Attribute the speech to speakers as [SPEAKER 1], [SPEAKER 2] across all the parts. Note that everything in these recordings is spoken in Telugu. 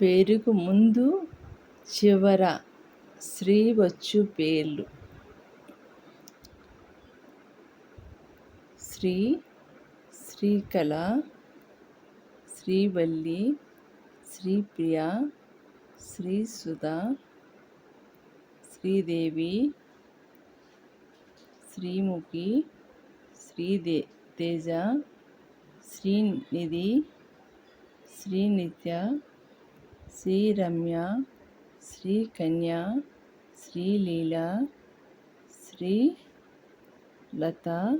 [SPEAKER 1] పేరుకు ముందు చివర శ్రీ వచ్చు పేర్లు. శ్రీ శ్రీకళ శ్రీవల్లి శ్రీప్రియ శ్రీసుధా శ్రీదేవి శ్రీముఖి శ్రీదే తేజ శ్రీనిధి శ్రీనిత్య श्री रम्या, श्री कन्या, श्री लीला, श्री लता,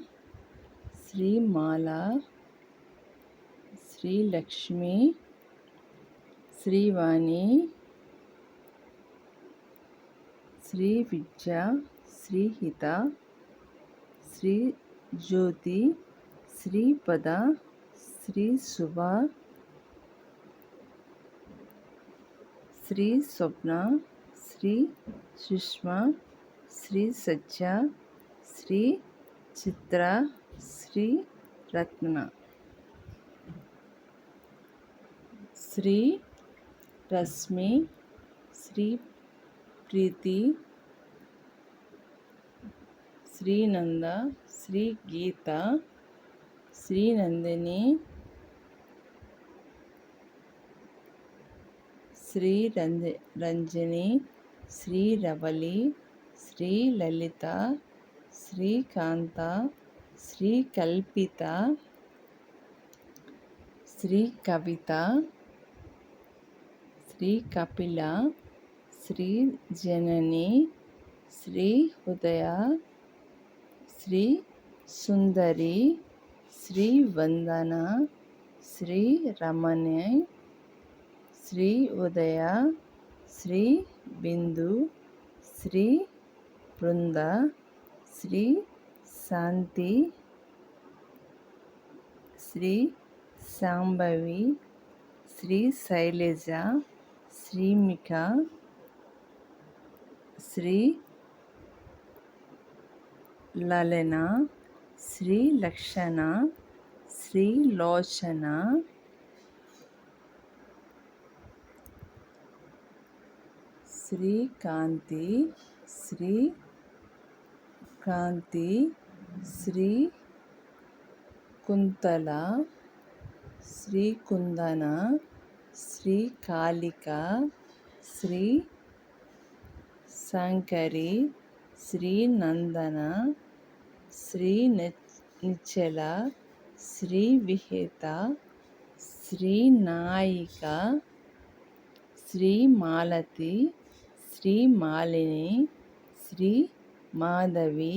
[SPEAKER 1] श्री माला, श्री लक्ष्मी श्री वाणी श्री विद्या, श्री हिता, श्री ज्योति, श्री पदा, श्री सुभा శ్రీ శుభ శ్రీ స్వప్న శ్రీ సుష్మ శ్రీ సత్య శ్రీ చిత్ర శ్రీ రత్న శ్రీ రశ్మి శ్రీ ప్రీతి శ్రీనంద శ్రీ గీత శ్రీనందిని శ్రీ రంజ రంజని శ్రీ రవలి శ్రీ లలిత శ్రీకాంత శ్రీ కల్పిత శ్రీ కవిత శ్రీ కపిల శ్రీ జనని శ్రీ ఉదయ శ్రీ సుందరి శ్రీ వందన శ్రీ రమణి శ్రీ ఉదయ శ్రీ బిందు శ్రీ బృంద శ్రీ శాంతి శ్రీ శాంభవి శ్రీ శైలజ శ్రీమిక శ్రీ లలన శ్రీ లక్షణ శ్రీ లోచన శ్రీకాంతి శ్రీ కాంతి శ్రీ కుంతల శ్రీ కుందన శ్రీ కాళిక శ్రీ శంకరి శ్రీ నందన శ్రీ నిచ్చల శ్రీ విహేత శ్రీ నాయిక శ్రీ మాలతి శ్రీ మాలిని శ్రీ మాధవి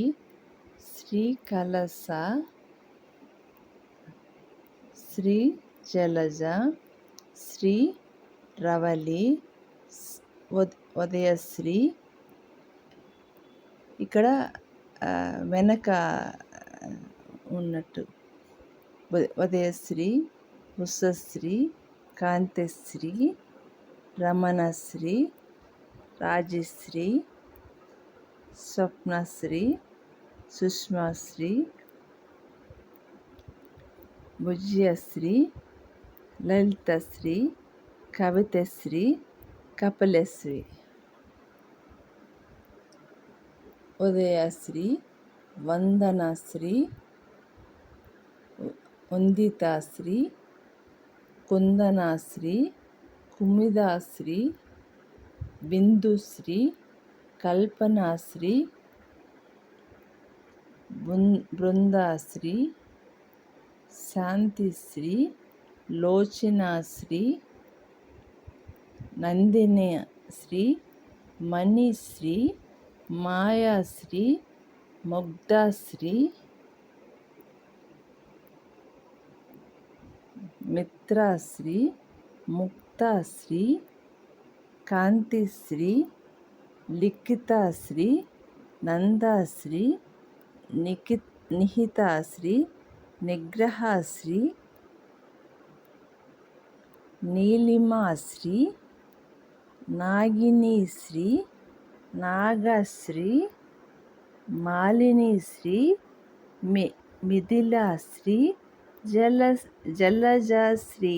[SPEAKER 1] శ్రీ కలస శ్రీ జలజ శ్రీ రవలి ఉదయశ్రీ. ఇక్కడ వెనక ఉన్నట్టు. ఉదయశ్రీ ఉషశ్రీ కాంతశ్రీ రమణశ్రీ రాజశ్రీ స్వప్నశ్రీ సుష్మాశ్రీ భుజ్యశ్రీ లలితశ్రీ కవితశ్రీ కపిలశ్రీ ఉదయశ్రీ వందనశ్రీ వందితాశ్రీ కుందనాశ్రీ కుమిదాశ్రీ బిందుశ్రీ కల్పనాశ్రీ బృందాశ్రీ శాంతిశ్రీ లోచనాశ్రీ నందిని శ్రీ మణిశ్రీ మాయాశ్రీ ముగ్ధాశ్రీ మిత్రాశ్రీ ముక్తాశ్రీ కాంతిశ్రీ లిఖితాశ్రీ నందాశ్రీ నిఖి నిహితాశ్రీ నిగ్రహాశ్రీ నీలిమాశ్రీ నాగినీశ్రీ నాగశ్రీ మాలినీశ్రీ మి మిథిలాశ్రీ జల జలజశ్రీ